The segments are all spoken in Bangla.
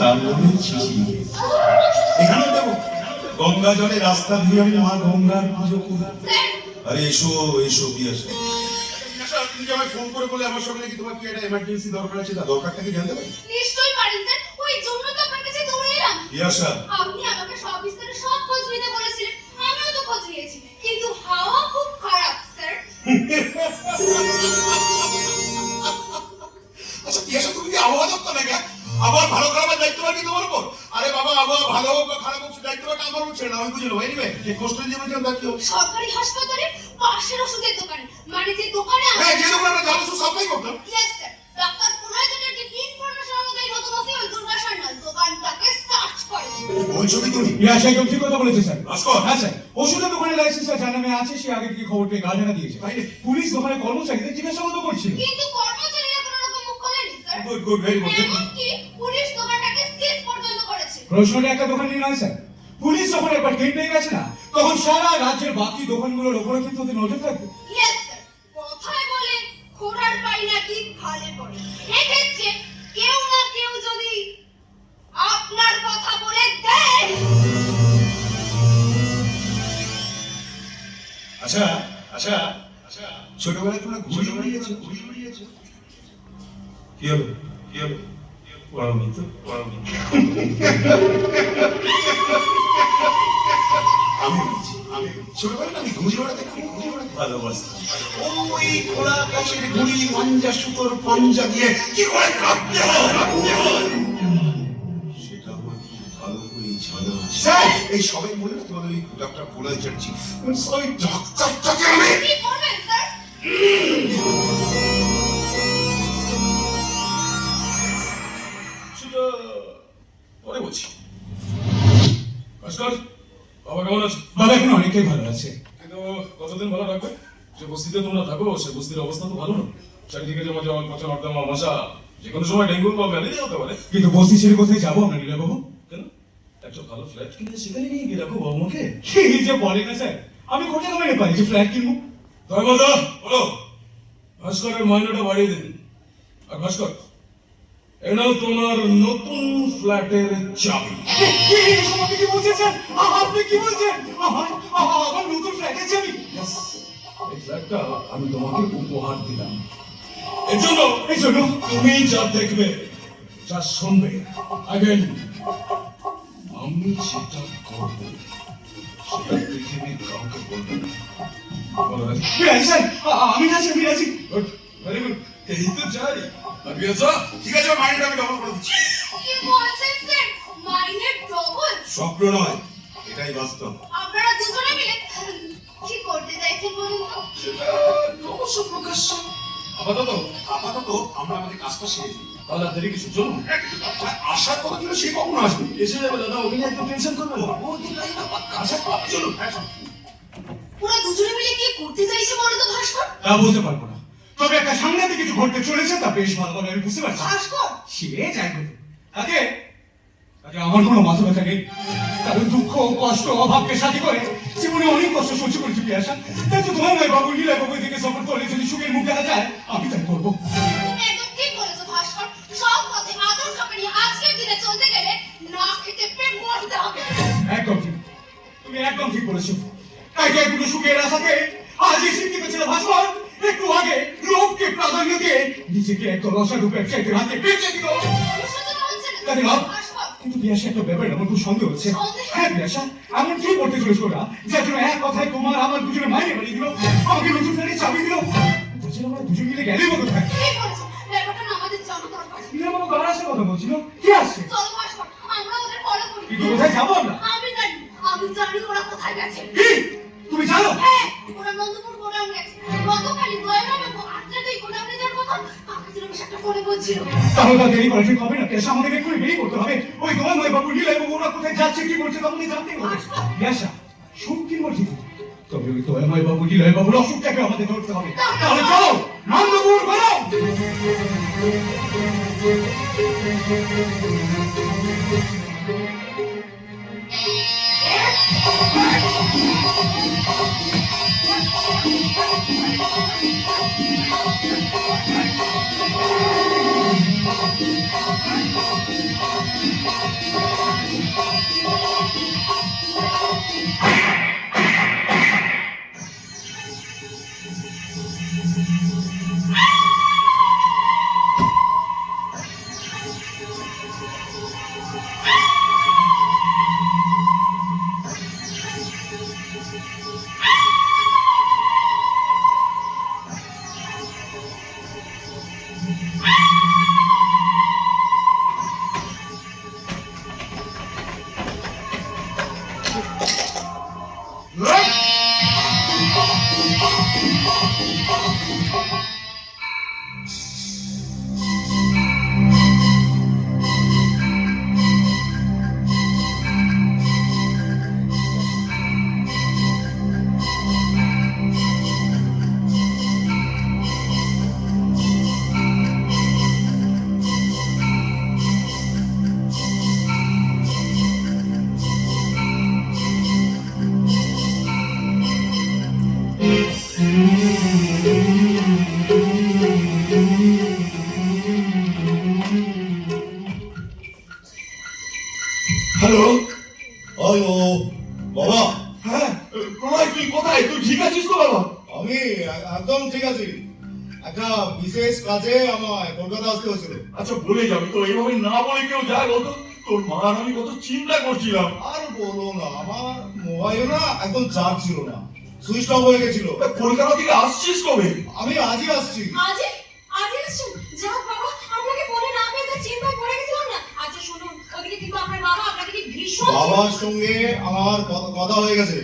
তার এখানেও দেবো গঙ্গা জলে রাস্তা দিয়ে আমি মা গঙ্গার পুজো করি। আরে এসো এসো বিয়াসা বিয়াসা তুমি যে আমায় ফোন করে বলে আমার সঙ্গে নাকি তোমার কি একটা এমার্জেন্সি দরকার আছে? তা দরকারটা কি জানতে পারি? নিশ্চয়ই পারেন স্যার ওই জন্য তো আপনার কাছে দৌড়ে এলাম। বিয়াসা আপনি আমাকে সব বিস্তারে সব খোঁজ নিতে বলেছিলেন আমিও তো খোঁজ নিয়েছি। কিন্তু হাওয়া খুব খারাপ স্যার আচ্ছা তুমি কি আবহাওয়া দপ্তর নাকি হ্যাঁ? আবহাওয়া ভালো খারাপের দায়িত্ব কি তোমার উপর? আরে বাবা আবহাওয়া ভালো হোক বা খারাপ হোক দায়িত্বটা আমার উপর ছেড়ে দাও, আমি বুঝে নেব। এনিবে যে কষ্ট দিয়ে বলছিলাম তার কি হবে? সরকারি হাসপাতালে পাশের ওষুধের দোকানে মানে যে দোকানে হ্যাঁ যে দোকানে আমরা জানো সাপ্লাই করতাম ইয়েস স্যার ডাক্তার কি ইনফরমেশন অনুযায়ী নতুন ওসি ওই দুর্গা সান্যাল দোকানটাকে সার্চ করে। বলছো কি তুমি? ইয়াস একদম ঠিক কথা বলেছে স্যার। ভাস্কর। হ্যাঁ স্যার। ওষুধের দোকানে লাইসেন্স নামে আছে সে আগে থেকে খবর পেয়ে গা দিয়েছে। পুলিশ দোকানে কর্মচারীদের জিজ্ঞাসাবাদ করছিল। কিন্তু কর্মচারীরা গুড গুড ভেরি গুড এমনকি পুলিশ দোকানটাকে সিজ পর্যন্ত করেছে? একটা দোকানে নয় স্যার পুলিশ যখন একবার পেয়ে গেছে না তখন সারা রাজ্যের বাকি দোকানগুলোর ওপরে কিন্তু ওদের নজর থাকবে। কথায় বলে ঘোড়ার পাই নাকি খালে পড়ে। এক্ষেত্রে কেউ না কেউ যদি আপনার কথা বলে দেয়। আচ্ছা আচ্ছা আচ্ছা। ছোটবেলায় তোমরা উড়িয়েছো? ঘুড়ি উড়িয়েছো। কি হলো কি হলো পড়াওনি তো পড়াওনি আমি আমি ছোটবেলায় আমি ঘুড়ি ওড়াতে খুব ঘুড়ি ওড়াতে ভালোবাসতাম ওই ঘোড়া গাছের ঘুড়ি মাঞ্জা সুতোর পাঞ্জা দিয়ে কি করে কাঁপতে হয় সেটা আমার খুব ভালো করে জানা আছে এই সবাই বলে না তোমাদের ওই ডক্টর পোলাই চ্যাটার্জি ওই ডাক্তারটাকে আমি কি করবেন স্যার? কেমন আছে বাবা এখন অনেকটাই ভালো আছে। কতদিন ভালো রাখবে যে বস্তিতে তোমরা থাকো সে বস্তির অবস্থা তো ভালো না। চারিদিকে যেমন যেমন পচা নর্দমা মশা যে কোনো সময় ডেঙ্গু বা ম্যালেরিয়া হতে পারে। কিন্তু বস্তি ছেড়ে কোথায় যাব আমরা নীলা বাবু কেন? একটা ভালো ফ্ল্যাট কিনে সেখানে নিয়ে গিয়ে রাখো বাবা মাকে কি যে বলে না স্যার আমি কোটি টাকা পাই যে ফ্ল্যাট কিনবো? কথা বলো। ভাস্করের মাইনেটা বাড়িয়ে দিন। আর ভাস্কর এ তোমার নতুন ফ্ল্যাটের চাবি। কি এসব আপনি কি বলছেন আপনি কি বলছেন? আমার আমার নতুন ফ্ল্যাটে যাবি Yes, এই ফ্ল্যাটটা আমি তোমাকে উপহার দিলাম। এর জন্য এই জন্য তুমি যা দেখবে যা শুনবে আগেন আমি যেটা করব সেটা পৃথিবীর কাউকে বলবে না। আমি স্যার বিরাজি Good, very good. এই তো চাই ঠিক আছে মাইন্ডটা আমি ডবল করে দিচ্ছি। কি বলছেন স্যার? মাইনের ডবল স্বপ্ন নয় এটাই বাস্তব। আপনারা দুজনে মিলে কি করতে চাইছেন বলুন তো? সেটা অবশ্য প্রকাশ্য। আপাতত আপাতত আমরা আমাদের কাজটা সেরে ফেলি। তাহলে দেরি কিছু চলুন আশার কথা ছিল সে কখনো আসবে এসে যাবে দাদা ওকে নিয়ে একটু টেনশন করবে না। ও তো তাই না? কাছে চলুন ওরা দুজনে মিলে কি করতে চাইছে বলো তো ভাস্কর? তা বলতে পারব না। তবে একটা সাংঘাতিক কিছু ঘটতে চলেছে তা বেশ ভালোভাবে আমি বুঝতে পারছি। ভাস্কর! সে যাই হোক। তাকে তাকে আমার কোনো মাথা ব্যথা নেই। কারণ দুঃখ কষ্ট অভাবকে সাথে করে জীবনে অনেক কষ্ট সহ্য করেছি পিয়াসা। তাই তো তোমার নয় বাবু লীলা বাবু দিকে সফর করলে যদি সুখের মুখ দেখা যায় আমি তাই করব। একদম ঠিক তুমি একদম ঠিক বলেছ। তাই তো একটু সুখের আশাকে আজ এই শিক্ষিত ছিল ভাস্কর একটু আগে লোককে প্রাধান্য দিয়ে নিজেকে একদম অসাধু ব্যবসায়ীদের হাতে বেঁচে বিয়াসা একটা ব্যাপারে আমার খুব সন্দেহ হচ্ছে। হ্যাঁ বিয়াসা এমন কি করতে চলেছ ওরা? যার জন্য এক কথায় তোমার আমার দুজনে মাইনে বাড়িয়ে দিল আমাকে নতুন ফ্ল্যাটে চাবি দিল। তাছাড়া আমরা দুজন মিলে গেলেই মতো থাকি ঠিক বলেছ? ব্যাপারটা না আমাদের জানা দরকার। তুমি আমার গান কথা বলছিল কি আসছে? কিন্তু কোথায় যাব আমরা? আমি জানি ওরা কোথায় গেছে। কি? তুমি জানো? হ্যাঁ ওরা নন্দপুর গেছে। গতকালই দয়ারাম একটা ফোনে দেরি করা হবে না। পেশা আমাদের এক্ষুনি করতে হবে। ওই তোমার নয় বাবু নীলা এবং ওরা যাচ্ছে, কি করছে তখন জানতে হবে। সুখ কিনবো ঠিক তবে ওই দয়াময় বাবু নীলয় বাবুর অসুখটাকে আমাদের ধরতে হবে। তাহলে চলো, নন্দপুর করো ভাস্কর বলে যাবি। তো এইভাবে না বলে কেউ যায় বলতো তোর মা আর আমি কত চিন্তা করছিলাম। আর বলো না আমার মোবাইল না একদম চার্জ ছিল না। সুইচ অফ হয়ে গেছিল। কলকাতা থেকে আসছিস কবে? আমি আজই আসছি। আজই? আজই আসছেন যাক বাবা আপনাকে ফোনে না পেয়ে চিন্তায় পড়ে গেছিলাম না। আচ্ছা শুনুন ওদিকে কিন্তু আপনার বাবা আপনাকে কি ভীষণ বাবার সঙ্গে আমার কথা- কথা হয়ে গেছে?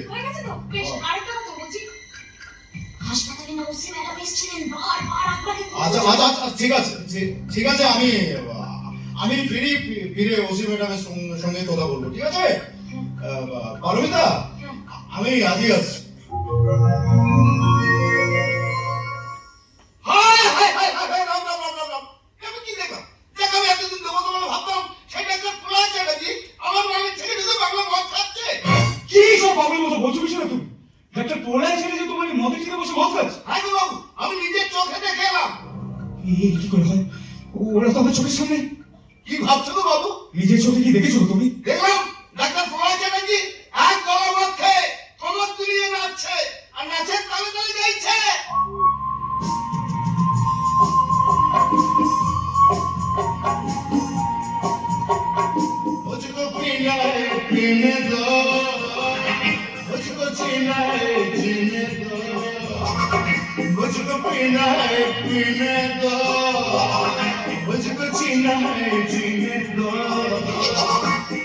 আচ্ছা আচ্ছা আচ্ছা, ঠিক আছে ঠিক- আছে আমি আমি ফিরি ফিরে ওসি ম্যাডামের সঙ্গে- কথা বলব ঠিক আছে? পারমিতা আমি খোলা আছে। একটা প্রলয় ছেলে যে তোমার মদের ছেলে বসে কি করে হয়? ওরা তো আমার চোখের সামনে। কি ভাবছ তো বাবু? নিজের চোখে কি দেখেছ তুমি? দেখলাম।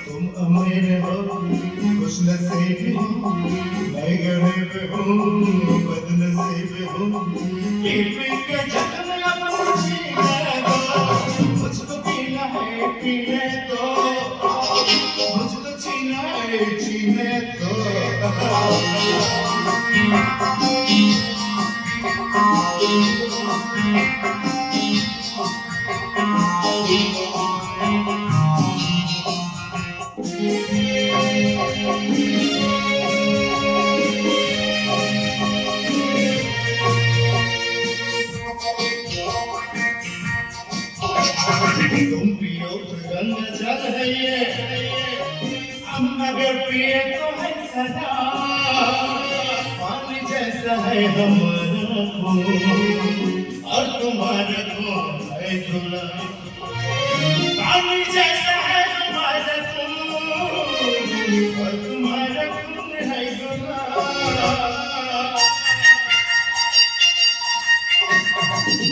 तुम अमीर हो खुश नसीब हो मैं गरीब हूँ बदनसीब हूँ तुम पियो तो रंग जल है ये हम अगर पिए तो है सदा पानी जैसा है हमारा खून और तुम्हारा खून है धुला पानी जैसा है हमारा खून और तुम्हारा खून है धुला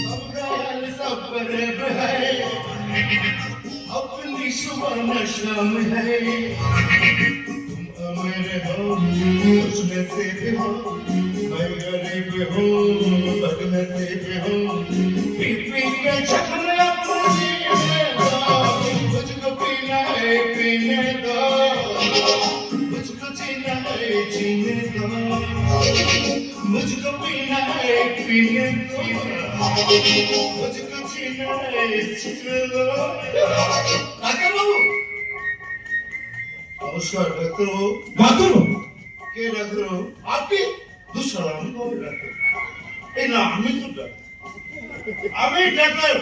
सब ख्याल सब फरेब है अपनी सुबह शाम है। तुम अमर हो कुछ नसीब हो, मैं गरीब हूँ बदनसीब हूँ। पी पी के दो मुझको पीना है, पीने दो। मुझको जीना है, जीने दो। मुझको पीना है, पीने दो। मुझको জীবনে ছিল আপনি ডাক্তার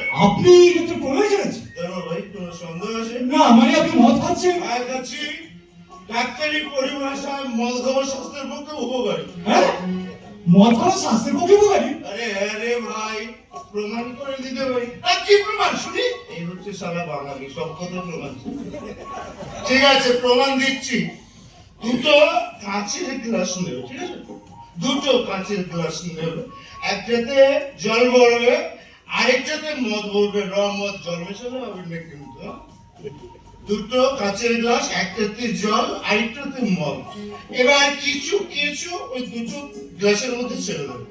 ভাই খাচ্ছি ডাক্তারি পরিভাষায় মদ খাওয়া স্বাস্থ্যের পক্ষে উপকারী হ্যাঁ মদ খাওয়া স্বাস্থ্যের পক্ষে উপকারী আরে ভাই প্রমাণ করে দিতে পারি। আর কি প্রমাণ, শুনি? এই হচ্ছে সারা বাঙালি, সব কথা প্রমাণ। ঠিক আছে, প্রমাণ দিচ্ছি। দুটো কাঁচের গ্লাস নেবে, ঠিক আছে? দুটো কাঁচের গ্লাস নেবে। একটাতে জল ভরবে আরেকটাতে মদ মদ জল মেশানো হবে না কিন্তু হ্যাঁ? দুটো কাঁচের গ্লাস একটাতে জল আরেকটাতে মদ। এবার কিছু কিছু ওই দুটো গ্লাসের মধ্যে ছেড়ে দেবে।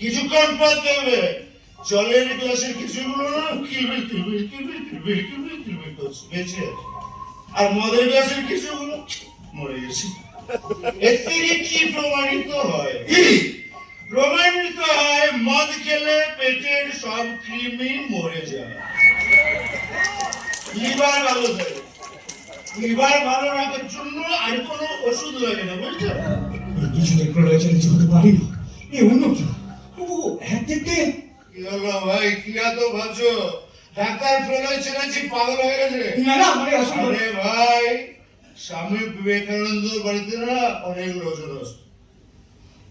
কিছুক্ষণ পর দেখবে জলের গ্লাসের কিছুগুলো না। কিলবিল কিলবিল কিলবিল কিলবিল কিলবিল কিলবিল করছে। বেঁচে আছে। আর মদের গ্লাসের কিছুগুলো মরে গেছে। থেকে কি প্রমাণিত হয়? প্রমাণিত হয় মদ খেলে পেটের সব কৃমি মরে যায়। লিভার ভালো থাকে লিভার ভালো রাখার জন্য আর কোনো ওষুধ লাগে না বুঝছ কিছুদের প্রলয় চ্যালেঞ্জ পারি না। অন্য কি? ও হলো ভাই কি এত ভাবছ? ডাক্তার প্রলয় ছেড়েছি পাগল হয়ে গেছে। না না মানে আসলে আরে ভাই স্বামী বিবেকানন্দর বাড়িতে না অনেক লোকজন আসতো।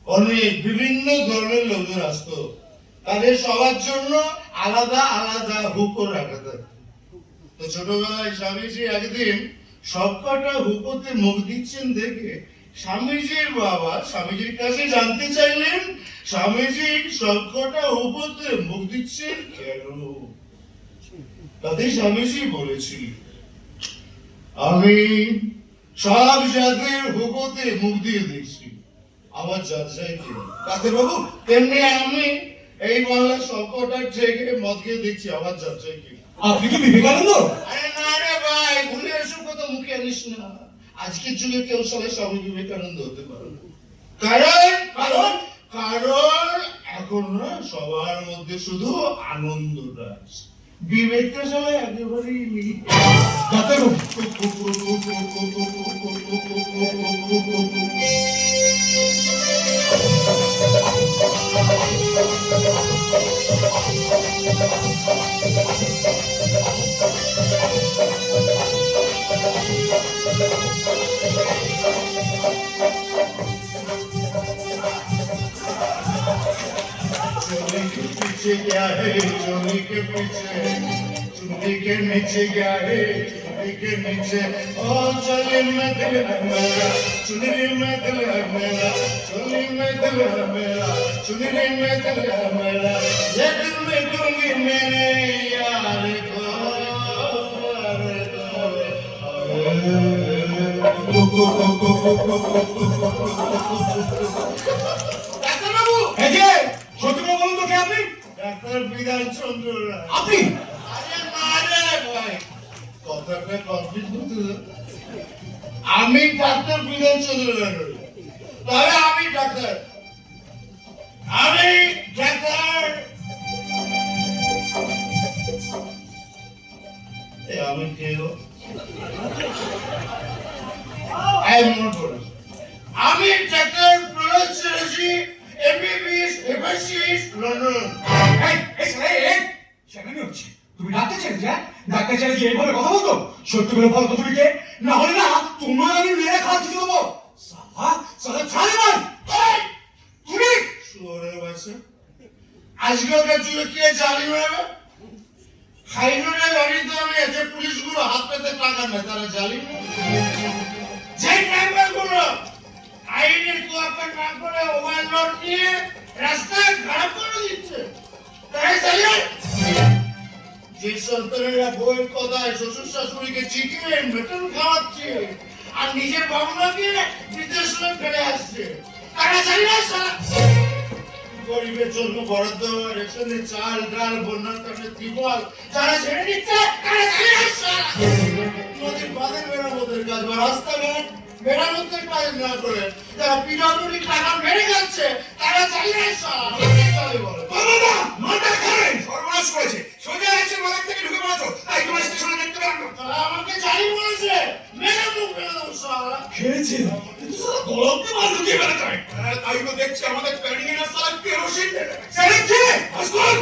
অনেক বিভিন্ন ধরনের লোকজন আসতো। তাদের সবার জন্য আলাদা আলাদা হুকো রাখা থাকতো তো ছোটবেলায় স্বামীজি একদিন সবকটা হুকোতে মুখ দিচ্ছেন দেখে স্বামীজির বাবা স্বামীজির কাছে জানতে চাইলেন স্বামীজি সবকটা হুকোতে মুখ দিচ্ছেন কেন? তাদের স্বামীজি বলেছিলেন আমি সব জাতের হুকোতে মুখ দিয়ে দিচ্ছি আমার জাত চাই কি? বাবু তেমনি আমি এই বাংলা সবকটা থেকে মদ খেয়ে দিচ্ছি আমার জাত চাই কি? আপনি কি বিবেকানন্দ? আরে না রে ভাই ভুলে এসব কথা মুখে আনিস না। আজকের যুগে কেউ সবাই স্বামী বিবেকানন্দ হতে পারে। কারণ কারণ কারণ এখন না সবার মধ্যে শুধু আনন্দটা আছে বিবেকটা সবাই একেবারেই নেই नीचे क्या है चुन्नी के नीचे ओ चोली में दिल है मेरा चुन्नी में दिल है मेरा चोली में दिल है मेरा चुन्नी में दिल है मेरा ये दिल में दूंगी मेरे यार को ডাক্তারবাবু এই যে সত্যি করে বলুন তো কে আপনি ডাক্তার বিধান চন্দ্র রায় আপনি আরে মারে ভাই আমি ডাক্তার বিধান রায় তবে আমি ডাক্তার। আমি ডাক্তার। আমি কে গো? এই পড়ে। আমি ডাক্তার তুমি ডাক্তার ডাক্তার ছেড়ে যে এইভাবে কথা বলতো? সত্যি করে বলো তো তুমি কে না হলে না, তোমার আমি মেরে খাওয়া কিছু দেবো। সালা সালা, ছাড়ে ভাই। তুমি। শুয়োরের বাচ্চা আজকালকার যুগে কে জানি মারবে হাইড্রোজেন লরিতে আমি যে পুলিশগুলো হাত পেতে টাকা নেয় তারা জানি না। যে ড্রাইভার আইনের তোয়াক্কা না করে ওভারলোড নিয়ে রাস্তায় সন্তানেরা বইয়ের কথায় শ্বশুর শাশুড়িকে চিকিয়ে মেটন খাওয়াচ্ছে আর নিজের বাবুমাকে বৃদ্ধাশ্রমে ফেলে আসছে। তারা জানি না গরিবের জন্য বরাদ্দ রেশনের চাল, ডাল বন্যার কারণে ত্রিপল যারা ছেড়ে নিচ্ছে নদীর বাঁধের মেরামতের কাজ, বা রাস্তাঘাট মেরামতের কাজ না করে যারা পিডব্লিউডি টাকা মেরে যাচ্ছে তারা না মাথা খাবে সর্বনাশ করেছে। সোজা এসে মাথার থেকে ঢুকে পড়েছো। তাই তোমার স্টেশনে দেখতে পেলাম তারা আমাকে জানি বলেছে মেরে মুখ মেরে দেবো সারা খেয়েছে। কিন্তু সালা গলতে মার ঢুকিয়ে বেড়াতে তাই তো দেখছি আমাদের প্ল্যানিং এর সালা কেরোসিন সেটা কে আসুন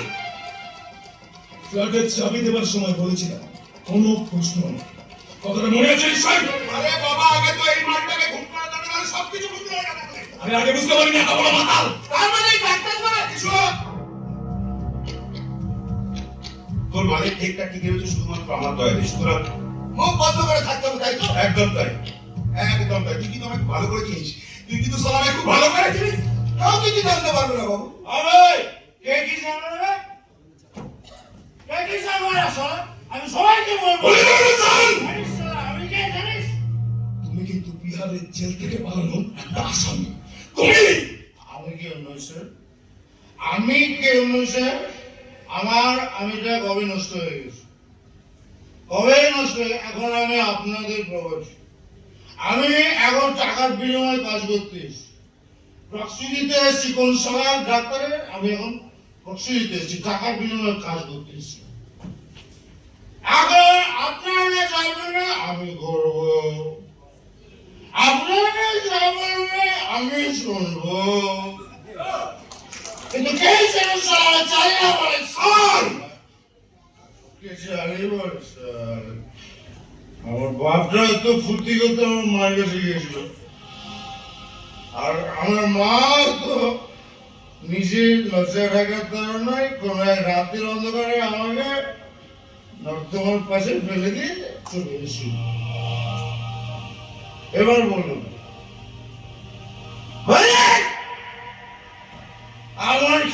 ফ্ল্যাটের চাবি দেবার সময় বলেছিলাম কোনো প্রশ্ন নেই। কথাটা মনে আছে আরে বাবা আগে তো এই মালটাকে ঘুম পাড়া দাঁড়ে মানে সবকিছু বুঝতে পারে না আমি আগে বুঝতে পারিনি এত বড় মাতাল। তার মানে ডাক্তার বলে কিছু তোর মালের ঠেকটা টিকে রয়েছে শুধুমাত্র আমার দয়াতে সুতরাং মুখ বন্ধ করে থাকতে হবে তাই তো? একদম তাই। একদম তাই। তুই কিন্তু আমাকে ভালো করে চিনিস। তুই কিন্তু সবাই খুব ভালো করে চিনিস। কাউ কিছু জানতে পারবে না বাবু? আবে কে কি জানে না কে কি জানে না আমি সবাইকে বলব। আমি কে জানিস? তুমি কিন্তু বিহারের জেল থেকে পালানো একটা আসামি। আমি কি নই স্যার আমার আমিটা কবে নষ্ট হয়ে গেছে? কবে নষ্ট এখন আমি আপনাদের প্রবাসী। আমি এখন টাকার বিনিময়ে কাজ করতে এসেছি। প্রক্সি এসেছি কোন সময় ডাক্তারের আমি এখন প্রক্সি এসেছি, টাকার বিনিময়ে কাজ করতে এসেছি। এখন আপনারা যা বলবে আমি করব আপনারা যা বলবে আমি শুনব। কিন্তু কে যেন সারা চাই না বলে, স্যার! কে জানি বলে স্যার! আমার বাপটা তো ফুর্তি করতে আমার মায়ের কাছে গিয়েছিল। আর আমার মা তো নিজে লজ্জা ঢাকার কারণে কোন এক রাতের অন্ধকারে আমাকে নর্দমার পাশে ফেলে দিয়ে চলে এসেছিল। এবার বলুন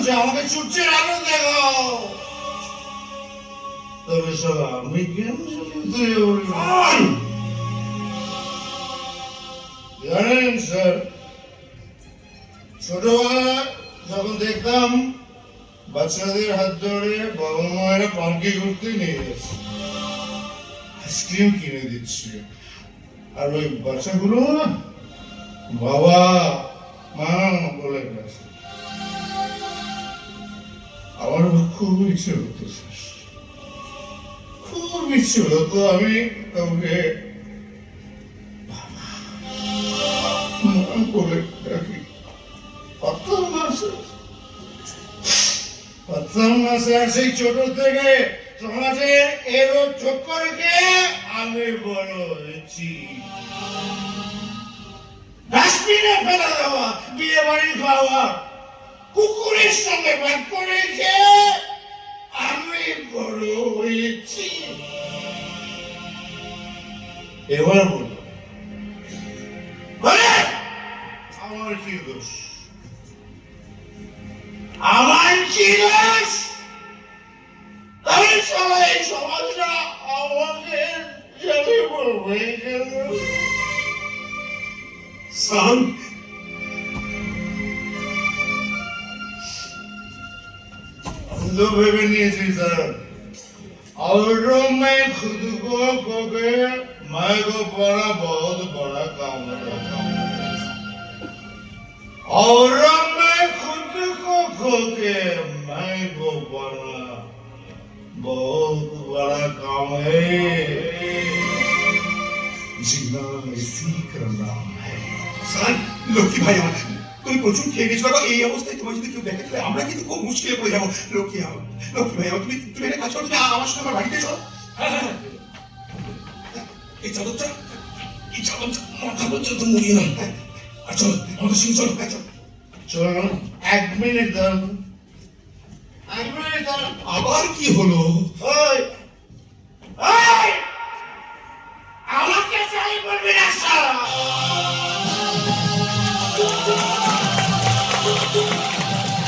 বলেছিলাম যে আমাকে আলো দেখাও। তবে সব আমি কেন জানেন স্যার ছোটবেলা যখন দেখতাম বাচ্চাদের হাত ধরে বাবা মায়েরা পার্কে ঘুরতে নিয়ে যাচ্ছে আইসক্রিম কিনে দিচ্ছে। আর ওই বাচ্চাগুলো বাবা মা বলে গেছে। আমার খুব ইচ্ছে হতো খুব ইচ্ছে হতো আমি কাউকে বাবা, মা বলে ডাকি পারতাম না স্যার পারতাম না স্যার সেই ছোট থেকে আমি বড় হয়েছি ডাস্টবিনে ফেলে দেওয়া বিয়ে বাড়ি খাওয়া। কুকুরের সঙ্গে ভাগ করে খেয়ে আমি বড় হয়েছি। এবার বলো। আমার কি দোষ? আমার কি দোষ? তাহলে সবাই সমাজটা আমাকে জানি বলবে मंजूर भी नहीं थी सर और मैं खुद को खो के मैं को बड़ा बहुत बड़ा काम करता हूँ और मैं खुद को खो के मैं को बड़ा बहुत बड़ा काम है जीना इसी का नाम है सर लोकी भाई তুমি প্রচুর খেয়ে গেছো। বাবা এই অবস্থায় তোমার যদি কেউ দেখে তাহলে আমরা কিন্তু খুব মুশকিলে পড়ে যাব। লক্ষ্মী হব লক্ষ্মী ভাই তুমি তুমি এটা কাজ করো তুমি আমার সঙ্গে আমার বাড়িতে চলো। হ্যাঁ, হ্যাঁ, হ্যাঁ। এই চাদরটা এই চাদরটা মাথা পর্যন্ত মুড়িয়ে নাও আর চলো আমাদের সঙ্গে চলো চলো। চলো এক মিনিট দাও আবার কি হলো? আমাকে চাই বলবি না